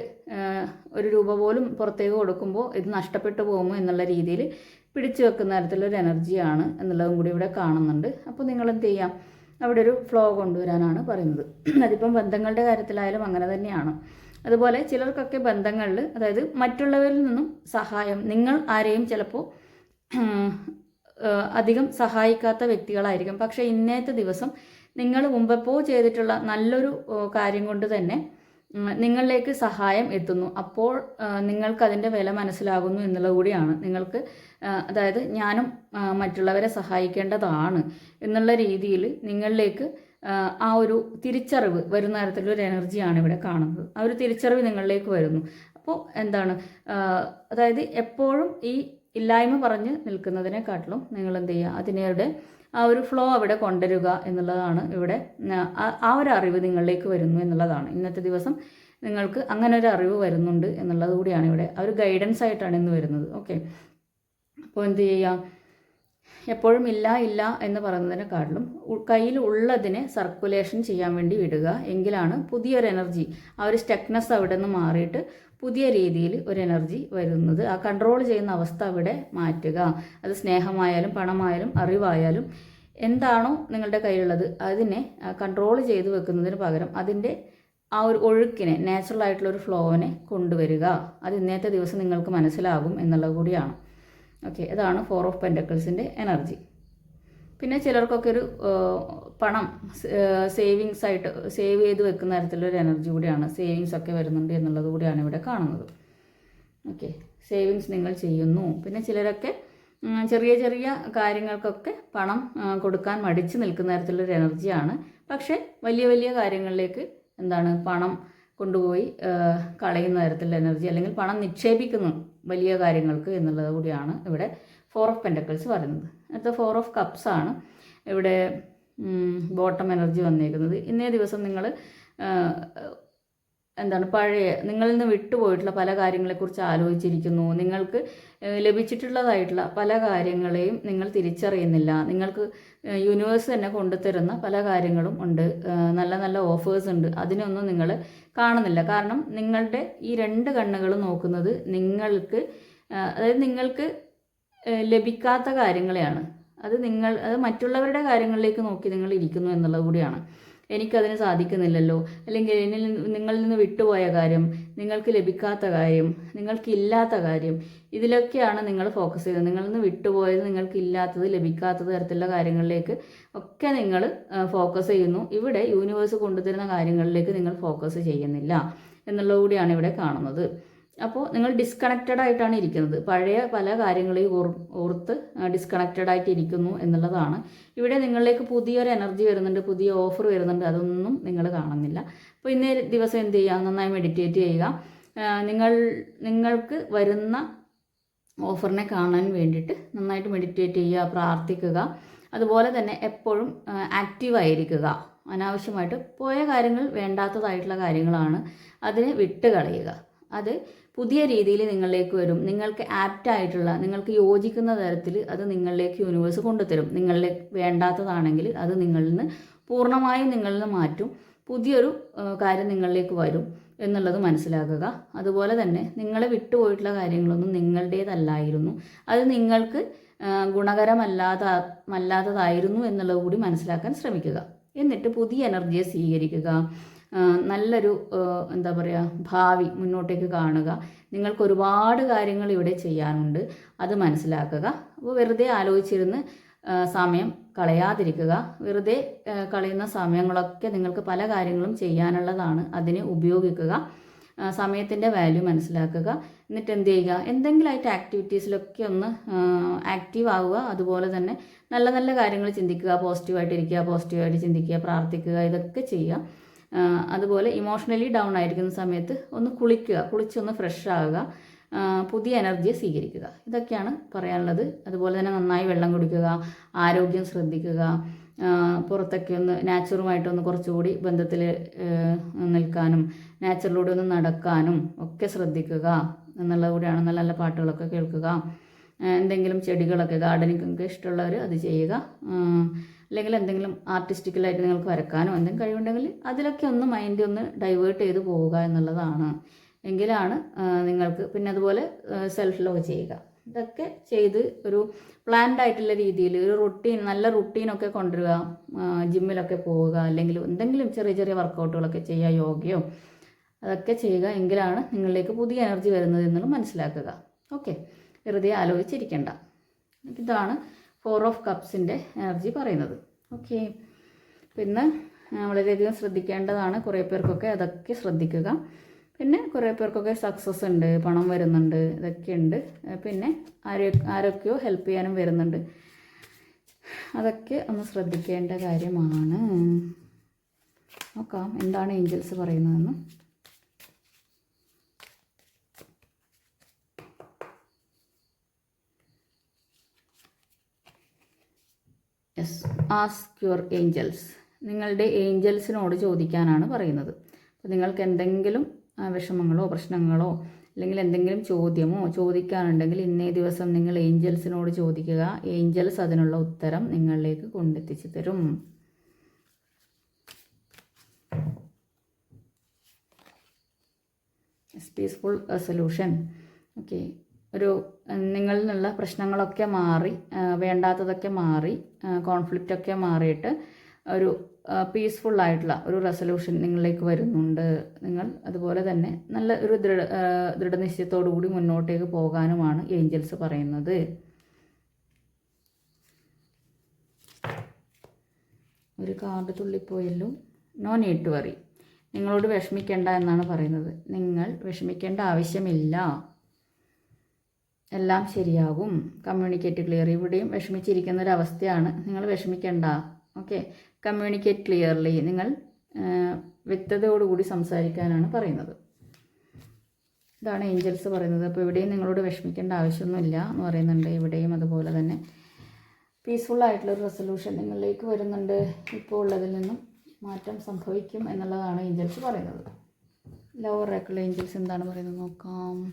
ഒരു രൂപ പോലും പുറത്തേക്ക് കൊടുക്കുമ്പോൾ ഇത് നഷ്ടപ്പെട്ടു പോകുമോ എന്നുള്ള രീതിയിൽ പിടിച്ചു വെക്കുന്ന തരത്തിലൊരു എനർജിയാണ് എന്നുള്ളതും കൂടി ഇവിടെ കാണുന്നുണ്ട്. അപ്പോൾ നിങ്ങൾ എന്ത് ചെയ്യാം? അവിടെ ഒരു ഫ്ലോ കൊണ്ടുവരാനാണ് പറയുന്നത്. അതിപ്പം ബന്ധങ്ങളുടെ കാര്യത്തിലായാലും അങ്ങനെ തന്നെയാണ്. അതുപോലെ ചിലർക്കൊക്കെ ബന്ധങ്ങളിൽ അതായത് മറ്റുള്ളവരിൽ നിന്നും സഹായം നിങ്ങൾ ആരെയും ചിലപ്പോൾ അധികം സഹായിക്കാത്ത വ്യക്തികളായിരിക്കും. പക്ഷേ ഇന്നത്തെ ദിവസം നിങ്ങൾ മുമ്പെപ്പോ ചെയ്തിട്ടുള്ള നല്ലൊരു കാര്യം കൊണ്ട് തന്നെ നിങ്ങളിലേക്ക് സഹായം എത്തുന്നു. അപ്പോൾ നിങ്ങൾക്ക് അതിന്റെ വില മനസ്സിലാകുന്നു എന്നുള്ളത് കൂടിയാണ്. നിങ്ങൾക്ക് അതായത് ഞാനും മറ്റുള്ളവരെ സഹായിക്കേണ്ടതാണ് എന്നുള്ള രീതിയിൽ നിങ്ങളിലേക്ക് ആ, ഒരു തിരിച്ചറിവ് വരുന്ന തരത്തിലൊരു എനർജിയാണ് ഇവിടെ കാണുന്നത്. ആ ഒരു തിരിച്ചറിവ് നിങ്ങളിലേക്ക് വരുന്നു. അപ്പോൾ എന്താണ്? അതായത് എപ്പോഴും ഈ ഇല്ലായ്മ പറഞ്ഞ് നിൽക്കുന്നതിനെക്കാട്ടിലും നിങ്ങൾ എന്ത് ചെയ്യുക? അതിനയുടെ ആ ഒരു ഫ്ലോ അവിടെ കൊണ്ടുവരിക എന്നുള്ളതാണ് ഇവിടെ ആ- ഒരു അറിവ് നിങ്ങളിലേക്ക് വരുന്നു എന്നുള്ളതാണ്. ഇന്നത്തെ ദിവസം നിങ്ങൾക്ക് അങ്ങനെ ഒരു അറിവ് വരുന്നുണ്ട് എന്നുള്ളത് കൂടിയാണ് ഇവിടെ ആ ഒരു ഗൈഡൻസ് ആയിട്ടാണ് ഇന്ന് വരുന്നത്. ഓക്കെ അപ്പോൾ എന്ത് ചെയ്യാം എപ്പോഴും ഇല്ല ഇല്ല എന്ന് പറയുന്നതിനെക്കാട്ടിലും കയ്യിൽ ഉള്ളതിനെ സർക്കുലേഷൻ ചെയ്യാൻ വേണ്ടി വിടുക. എങ്കിലാണ് പുതിയൊരു എനർജി ആ ഒരു സ്റ്റക്നെസ് അവിടെ നിന്ന് മാറിയിട്ട് പുതിയ രീതിയിൽ ഒരു എനർജി വരുന്നത്. ആ കൺട്രോൾ ചെയ്യുന്ന അവസ്ഥ അവിടെ മാറ്റുക. അത് സ്നേഹമായാലും പണമായാലും അറിവായാലും എന്താണോ നിങ്ങളുടെ കയ്യിലുള്ളത് അതിനെ കൺട്രോൾ ചെയ്ത് വെക്കുന്നതിന് പകരം അതിന്റെ ആ ഒരു ഒഴുക്കിനെ നാച്ചുറൽ ആയിട്ടുള്ള ഒരു ഫ്ലോവിനെ കൊണ്ടുവരിക. അത് ഇന്നത്തെ ദിവസം നിങ്ങൾക്ക് മനസ്സിലാകും എന്നുള്ളത് കൂടിയാണ്. ഓക്കെ ഇതാണ് ഫോർ ഓഫ് പെന്റക്കിൾസിന്റെ എനർജി പിന്നെ ചിലർക്കൊക്കെ ഒരു പണം സേവിങ്സ് ആയിട്ട് സേവ് ചെയ്ത് വെക്കുന്ന തരത്തിലൊരു എനർജി കൂടിയാണ്. സേവിങ്സ് ഒക്കെ വരുന്നുണ്ട് എന്നുള്ളത് കൂടിയാണ് ഇവിടെ കാണുന്നത്. ഓക്കെ സേവിങ്സ് നിങ്ങൾ ചെയ്യുന്നു. പിന്നെ ചിലരൊക്കെ ചെറിയ ചെറിയ കാര്യങ്ങൾക്കൊക്കെ പണം കൊടുക്കാൻ മടിച്ചു നിൽക്കുന്ന തരത്തിലൊരു എനർജിയാണ് പക്ഷേ വലിയ വലിയ കാര്യങ്ങളിലേക്ക് എന്താണ് പണം കൊണ്ടുപോയി കളയുന്ന തരത്തിലുള്ള എനർജി അല്ലെങ്കിൽ പണം നിക്ഷേപിക്കുന്നു. വലിയ കാര്യങ്ങൾക്ക് എന്നുള്ളത് കൂടിയാണ് ഇവിടെ ഫോർ ഓഫ് പെന്റക്കിൾസ് പറയുന്നത്. അടുത്ത ഫോർ ഓഫ് കപ്സ് ആണ്. ഇവിടെ ബോട്ടം എനർജി വന്നേക്കുന്നത്. ഇന്നേ ദിവസം നിങ്ങൾ എന്താണ് പഴയ നിങ്ങളിൽ നിന്ന് വിട്ടുപോയിട്ടുള്ള പല കാര്യങ്ങളെക്കുറിച്ച് ആലോചിച്ചിരിക്കുന്നു. നിങ്ങൾക്ക് ലഭിച്ചിട്ടുള്ളതായിട്ടുള്ള പല കാര്യങ്ങളെയും നിങ്ങൾ തിരിച്ചറിയുന്നില്ല. നിങ്ങൾക്ക് യൂണിവേഴ്സ് തന്നെ കൊണ്ടുതരുന്ന പല കാര്യങ്ങളും ഉണ്ട്. നല്ല നല്ല ഓഫേഴ്സ് ഉണ്ട്. അതിനൊന്നും നിങ്ങൾ കാണുന്നില്ല. കാരണം നിങ്ങളുടെ ഈ രണ്ട് കണ്ണുകൾ നോക്കുന്നത് നിങ്ങൾക്ക് അതായത് നിങ്ങൾക്ക് ലഭിക്കാത്ത കാര്യങ്ങളെയാണ്. അത് നിങ്ങൾ അത് മറ്റുള്ളവരുടെ കാര്യങ്ങളിലേക്ക് നോക്കി നിങ്ങൾ ഇരിക്കുന്നു എന്നുള്ളത് കൂടിയാണ്. എനിക്കതിന് സാധിക്കുന്നില്ലല്ലോ. അല്ലെങ്കിൽ എന്നിൽ നിങ്ങളിൽ നിന്ന് വിട്ടുപോയ കാര്യം നിങ്ങൾക്ക് ലഭിക്കാത്ത കാര്യം നിങ്ങൾക്കില്ലാത്ത കാര്യം ഇതിലൊക്കെയാണ് നിങ്ങൾ ഫോക്കസ് ചെയ്യുന്നത് നിങ്ങളിൽ നിന്ന് വിട്ടുപോയത് നിങ്ങൾക്കില്ലാത്തത് ലഭിക്കാത്തത് തരത്തിലുള്ള കാര്യങ്ങളിലേക്ക് ഒക്കെ നിങ്ങൾ ഫോക്കസ് ചെയ്യുന്നു. ഇവിടെ യൂണിവേഴ്സ് കൊണ്ടുതരുന്ന കാര്യങ്ങളിലേക്ക് നിങ്ങൾ ഫോക്കസ് ചെയ്യുന്നില്ല. എന്നുള്ളത് കൂടിയാണ് ഇവിടെ കാണുന്നത്. അപ്പോൾ നിങ്ങൾ ഡിസ്കണക്റ്റഡ് ആയിട്ടാണ് ഇരിക്കുന്നത്. പഴയ പല കാര്യങ്ങളെയും ഓർ ഓർത്ത് ഡിസ്കണക്റ്റഡ് ആയിട്ട് ഇരിക്കുന്നു എന്നുള്ളതാണ്. ഇവിടെ നിങ്ങളിലേക്ക് പുതിയൊരു എനർജി വരുന്നുണ്ട് പുതിയ ഓഫർ വരുന്നുണ്ട്. അതൊന്നും നിങ്ങൾ കാണുന്നില്ല. അപ്പോൾ ഇന്നേ ദിവസം എന്ത് ചെയ്യുക? നന്നായി മെഡിറ്റേറ്റ് ചെയ്യുക. നിങ്ങൾ നിങ്ങൾക്ക് വരുന്ന ഓഫറിനെ കാണാൻ വേണ്ടിയിട്ട് നന്നായിട്ട് മെഡിറ്റേറ്റ് ചെയ്യുക പ്രാർത്ഥിക്കുക. അതുപോലെ തന്നെ എപ്പോഴും ആക്റ്റീവായിരിക്കുക അനാവശ്യമായിട്ട് പോയ കാര്യങ്ങൾ വേണ്ടാത്തതായിട്ടുള്ള കാര്യങ്ങളാണ്. അതിനെ വിട്ട് കളയുക അത് പുതിയ രീതിയിൽ നിങ്ങളിലേക്ക് വരും. നിങ്ങൾക്ക് ആപ്റ്റ് ആയിട്ടുള്ള നിങ്ങൾക്ക് യോജിക്കുന്ന തരത്തിൽ അത് നിങ്ങളിലേക്ക് യൂണിവേഴ്സ് കൊണ്ടുതരും. നിങ്ങളിലെ വേണ്ടാത്തതാണെങ്കിൽ അത് നിങ്ങളിൽ നിന്ന് പൂർണമായും നിങ്ങളിൽ നിന്ന് മാറ്റും. പുതിയൊരു കാര്യം നിങ്ങളിലേക്ക് വരും എന്നുള്ളത് മനസ്സിലാക്കുക. അതുപോലെ തന്നെ നിങ്ങളെ വിട്ടുപോയിട്ടുള്ള കാര്യങ്ങളൊന്നും നിങ്ങളുടേതല്ലായിരുന്നു. അത് നിങ്ങൾക്ക് ഗുണകരമല്ലാതല്ലാത്തതായിരുന്നു എന്നുള്ളത് കൂടി മനസ്സിലാക്കാൻ ശ്രമിക്കുക. എന്നിട്ട് പുതിയ എനർജിയെ സ്വീകരിക്കുക. നല്ലൊരു എന്താ പറയുക ഭാവി മുന്നോട്ടേക്ക് കാണുക. നിങ്ങൾക്ക് ഒരുപാട് കാര്യങ്ങൾ ഇവിടെ ചെയ്യാനുണ്ട്. അത് മനസ്സിലാക്കുക. അപ്പോൾ വെറുതെ ആലോചിച്ചിരുന്ന് സമയം കളയാതിരിക്കുക. വെറുതെ കളയുന്ന സമയങ്ങളൊക്കെ നിങ്ങൾക്ക് പല കാര്യങ്ങളും ചെയ്യാനുള്ളതാണ്. അതിനെ ഉപയോഗിക്കുക. സമയത്തിന്റെ വാല്യൂ മനസ്സിലാക്കുക. എന്നിട്ട് എന്ത് ചെയ്യുക? എന്തെങ്കിലുമായിട്ട് ആക്ടിവിറ്റീസിലൊക്കെ ഒന്ന് ആക്റ്റീവ് ആവുക. അതുപോലെ തന്നെ നല്ല നല്ല കാര്യങ്ങൾ ചിന്തിക്കുക. പോസിറ്റീവായിട്ട് ഇരിക്കുക പോസിറ്റീവായിട്ട് ചിന്തിക്കുക പ്രാർത്ഥിക്കുക ഇതൊക്കെ ചെയ്യുക. അതുപോലെ ഇമോഷണലി ഡൗൺ ആയിരിക്കുന്ന സമയത്ത് ഒന്ന് കുളിക്കുക കുളിച്ചൊന്ന് ഫ്രഷ് ആവുക പുതിയ എനർജിയെ സ്വീകരിക്കുക. ഇതൊക്കെയാണ് പറയാനുള്ളത്. അതുപോലെ തന്നെ നന്നായി വെള്ളം കുടിക്കുക ആരോഗ്യം ശ്രദ്ധിക്കുക പുറത്തൊക്കെ ഒന്ന് നാച്ചുറുമായിട്ടൊന്ന് കുറച്ചുകൂടി ബന്ധത്തിൽ നിൽക്കാനും നാച്ചുറലിലൂടെ ഒന്ന് നടക്കാനും ഒക്കെ ശ്രദ്ധിക്കുക എന്നുള്ളത് കൂടിയാണ് നല്ല നല്ല പാട്ടുകളൊക്കെ കേൾക്കുക. എന്തെങ്കിലും ചെടികളൊക്കെ ഗാർഡനിങ്ങൊക്കെ ഇഷ്ടമുള്ളവർ അത് ചെയ്യുക. അല്ലെങ്കിൽ എന്തെങ്കിലും ആർട്ടിസ്റ്റിക്കലായിട്ട് നിങ്ങൾക്ക് വരക്കാനോ എന്തെങ്കിലും കഴിവുണ്ടെങ്കിൽ അതിലൊക്കെ ഒന്ന് മൈൻഡ് ഒന്ന് ഡൈവേർട്ട് ചെയ്ത് പോവുക എന്നുള്ളതാണ്. എങ്കിലാണ് നിങ്ങൾക്ക് പിന്നെ അതുപോലെ സെൽഫ് ലവ് ചെയ്യുക. ഇതൊക്കെ ചെയ്ത് ഒരു പ്ലാൻഡ് ആയിട്ടുള്ള രീതിയിൽ ഒരു റുട്ടീൻ നല്ല റുട്ടീനൊക്കെ കൊണ്ടുവരിക ജിമ്മിലൊക്കെ പോവുക അല്ലെങ്കിൽ എന്തെങ്കിലും ചെറിയ ചെറിയ വർക്കൗട്ടുകളൊക്കെ ചെയ്യുക യോഗയോ അതൊക്കെ ചെയ്യുക. എങ്കിലാണ് നിങ്ങളിലേക്ക് പുതിയ എനർജി വരുന്നത് എന്നുള്ളത് മനസ്സിലാക്കുക. ഓക്കെ വെറുതെ ആലോചിച്ചിരിക്കേണ്ട. ഇതാണ് ഫോർ ഓഫ് കപ്സിന്റെ എനർജി പറയുന്നത്. ഓക്കെ പിന്നെ വളരെയധികം ശ്രദ്ധിക്കേണ്ടതാണ് കുറേ പേർക്കൊക്കെ അതൊക്കെ ശ്രദ്ധിക്കുക. പിന്നെ കുറേ പേർക്കൊക്കെ സക്സസ് ഉണ്ട് പണം വരുന്നുണ്ട് ഇതൊക്കെ ഉണ്ട്. പിന്നെ ആരോ ആരൊക്കെയോ ഹെൽപ്പ് ചെയ്യാനും വരുന്നുണ്ട്. അതൊക്കെ ഒന്ന് ശ്രദ്ധിക്കേണ്ട കാര്യമാണ്. നോക്കാം എന്താണ് ഏഞ്ചൽസ് പറയുന്നതെന്ന്. ആസ്ക് യുവർ ഏഞ്ചൽസ് നിങ്ങളുടെ ഏഞ്ചൽസിനോട് ചോദിക്കാനാണ് പറയുന്നത്. അപ്പോൾ നിങ്ങൾക്ക് എന്തെങ്കിലും വിഷമങ്ങളോ പ്രശ്നങ്ങളോ അല്ലെങ്കിൽ എന്തെങ്കിലും ചോദ്യമോ ചോദിക്കാനുണ്ടെങ്കിൽ ഇന്നേ ദിവസം നിങ്ങൾ ഏഞ്ചൽസിനോട് ചോദിക്കുക. ഏഞ്ചൽസ് അതിനുള്ള ഉത്തരം നിങ്ങളിലേക്ക് കൊണ്ടെത്തിച്ചു തരും. പീസ്ഫുൾ സൊല്യൂഷൻ ഓക്കെ ഒരു നിങ്ങളിൽ നിന്നുള്ള പ്രശ്നങ്ങളൊക്കെ മാറി വേണ്ടാത്തതൊക്കെ മാറി കോൺഫ്ലിക്റ്റ് ഒക്കെ മാറിയിട്ട് ഒരു പീസ്ഫുൾ ആയിട്ടുള്ള ഒരു റെസൊല്യൂഷൻ നിങ്ങളിലേക്ക് വരുന്നുണ്ട്. നിങ്ങൾ അതുപോലെ തന്നെ നല്ല ഒരു ദൃഢ ദൃഢനിശ്ചയത്തോടു കൂടി മുന്നോട്ടേക്ക് പോകാനുമാണ് ഏഞ്ചൽസ് പറയുന്നത്. ഒരു കാർഡ് തുള്ളിപ്പോയല്ലോ. നോ നീഡ് ടു വറി നിങ്ങളോട് വിഷമിക്കേണ്ട എന്നാണ് പറയുന്നത്. നിങ്ങൾ വിഷമിക്കേണ്ട ആവശ്യമില്ല. എല്ലാം ശരിയാകും. കമ്മ്യൂണിക്കേറ്റ് ക്ലിയർ ഇവിടെയും വിഷമിച്ചിരിക്കുന്ന ഒരു അവസ്ഥയാണ് നിങ്ങൾ വിഷമിക്കേണ്ട. ഓക്കെ കമ്മ്യൂണിക്കേറ്റ് ക്ലിയർലി നിങ്ങൾ വ്യക്തതയോടുകൂടി സംസാരിക്കാനാണ് പറയുന്നത്. ഇതാണ് ഏഞ്ചൽസ് പറയുന്നത്. അപ്പോൾ ഇവിടെയും നിങ്ങളോട് വിഷമിക്കേണ്ട ആവശ്യമൊന്നുമില്ല എന്ന് പറയുന്നുണ്ട്. ഇവിടെയും അതുപോലെ തന്നെ. പീസ്ഫുൾ ആയിട്ടുള്ള ഒരു റെസൊല്യൂഷൻ നിങ്ങളിലേക്ക് വരുന്നുണ്ട്. ഇപ്പോൾ ഉള്ളതിൽ നിന്നും മാറ്റം സംഭവിക്കും എന്നുള്ളതാണ് ഏഞ്ചൽസ് പറയുന്നത്. ലവർ റേക്കുള്ള ഏഞ്ചൽസ് എന്താണ് പറയുന്നത് നോക്കാം.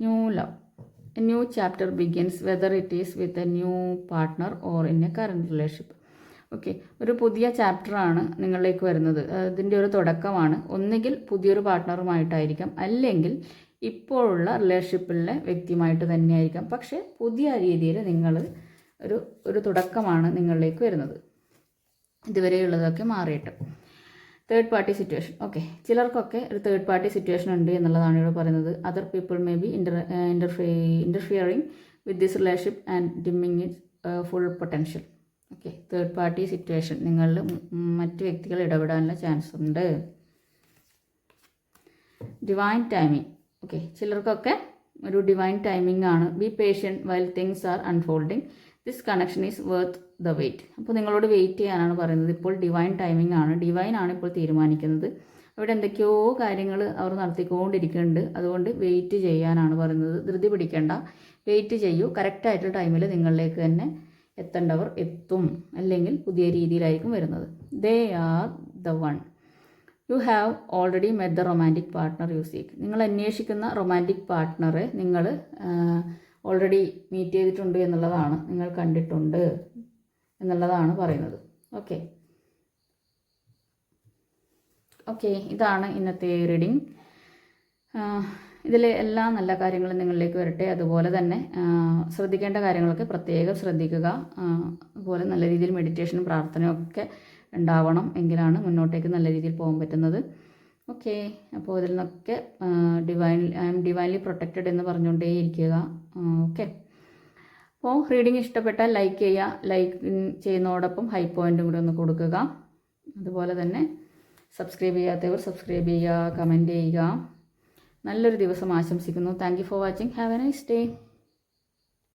New love. New chapter begins whether it is with a new partner or in a current relationship okay ഒരു പുതിയ ചാപ്റ്ററാണ് നിങ്ങളിലേക്ക് വരുന്നത്. അതിന്റെ ഒരു തുടക്കമാണ്. ഒന്നുകിൽ പുതിയൊരു പാർട്ട്ണറുമായിട്ടായിരിക്കാം അല്ലെങ്കിൽ ഇപ്പോഴുള്ള റിലേഷൻഷിപ്പിലെ വ്യക്തിയുമായിട്ട് തന്നെയായിരിക്കാം. പക്ഷേ പുതിയ രീതിയിൽ നിങ്ങൾ ഒരു ഒരു തുടക്കമാണ് നിങ്ങളിലേക്ക് വരുന്നത്. ഇതുവരെയുള്ളതൊക്കെ മാറിയിട്ട്. തേർഡ് പാർട്ടി സിറ്റുവേഷൻ ഓക്കെ ചിലർക്കൊക്കെ ഒരു തേർഡ് പാർട്ടി സിറ്റുവേഷൻ ഉണ്ട് എന്നുള്ളതാണ് ഇവിടെ പറയുന്നത്. Other people may be inter interfere interfering with this relationship and dimming it full potential okay third party situation നിങ്ങളിൽ മറ്റ് വ്യക്തികൾ ഇടപെടാനുള്ള ചാൻസ് ഉണ്ട്. ഡിവൈൻ ടൈമിംഗ് ഓക്കെ ചിലർക്കൊക്കെ ഒരു ഡിവൈൻ ടൈമിംഗ് ആണ്. Be patient while things are unfolding this connection is worth the wait അപ്പോൾ നിങ്ങളോട് വെയിറ്റ് ചെയ്യാനാണ് പറയുന്നത്. ഇപ്പോൾ ഡിവൈൻ ടൈമിംഗ് ആണ്. ഡിവൈൻ ആണ് ഇപ്പോൾ തീരുമാനിക്കുന്നത്. അവിടെ എന്തൊക്കെയോ കാര്യങ്ങൾ അവർ നടത്തിക്കൊണ്ടിരിക്കുന്നുണ്ട്. അതുകൊണ്ട് വെയിറ്റ് ചെയ്യാനാണ് പറയുന്നത്. ധൃതി പിടിക്കേണ്ട. വെയിറ്റ് ചെയ്യൂ. കറക്റ്റായിട്ടുള്ള ടൈമിൽ നിങ്ങളിലേക്ക് തന്നെ എത്തേണ്ടവർ എത്തും. അല്ലെങ്കിൽ പുതിയ രീതിയിലായിരിക്കും വരുന്നത്. They are the one you have already met the romantic partner you seek നിങ്ങൾ അന്വേഷിക്കുന്ന റൊമാന്റിക് പാർട്ട്ണറെ നിങ്ങൾ ഓൾറെഡി മീറ്റ് ചെയ്തിട്ടുണ്ട് എന്നുള്ളതാണ്. നിങ്ങൾ കണ്ടിട്ടുണ്ട് എന്നുള്ളതാണ് പറയുന്നത്. ഓക്കെ ഓക്കെ ഇതാണ് ഇന്നത്തെ റീഡിംഗ് ഇതിലെ എല്ലാ നല്ല കാര്യങ്ങളും നിങ്ങളിലേക്ക് വരട്ടെ. അതുപോലെ തന്നെ ശ്രദ്ധിക്കേണ്ട കാര്യങ്ങളൊക്കെ പ്രത്യേകം ശ്രദ്ധിക്കുക. അതുപോലെ നല്ല രീതിയിൽ മെഡിറ്റേഷനും പ്രാർത്ഥനയും ഒക്കെ ഉണ്ടാവണം. എങ്കിലാണ് മുന്നോട്ടേക്ക് നല്ല രീതിയിൽ പോകാൻ പറ്റുന്നത്. ഓക്കെ. അപ്പോൾ ഇതിൽ നിന്നൊക്കെ divine I am divinely protected എന്ന് പറഞ്ഞുകൊണ്ടേ ഇരിക്കുക ഓക്കെ. അപ്പോൾ റീഡിങ് ഇഷ്ടപ്പെട്ടാൽ ലൈക്ക് ചെയ്യുക. ലൈക്ക് ചെയ്യുന്നതോടൊപ്പം ഹൈ പോയിന്റും കൂടി ഒന്ന് കൊടുക്കുക. അതുപോലെ തന്നെ സബ്സ്ക്രൈബ് ചെയ്യാത്തവർ സബ്സ്ക്രൈബ് ചെയ്യുക കമന്റ് ചെയ്യുക. നല്ലൊരു ദിവസം ആശംസിക്കുന്നു. Thank you for watching have a nice day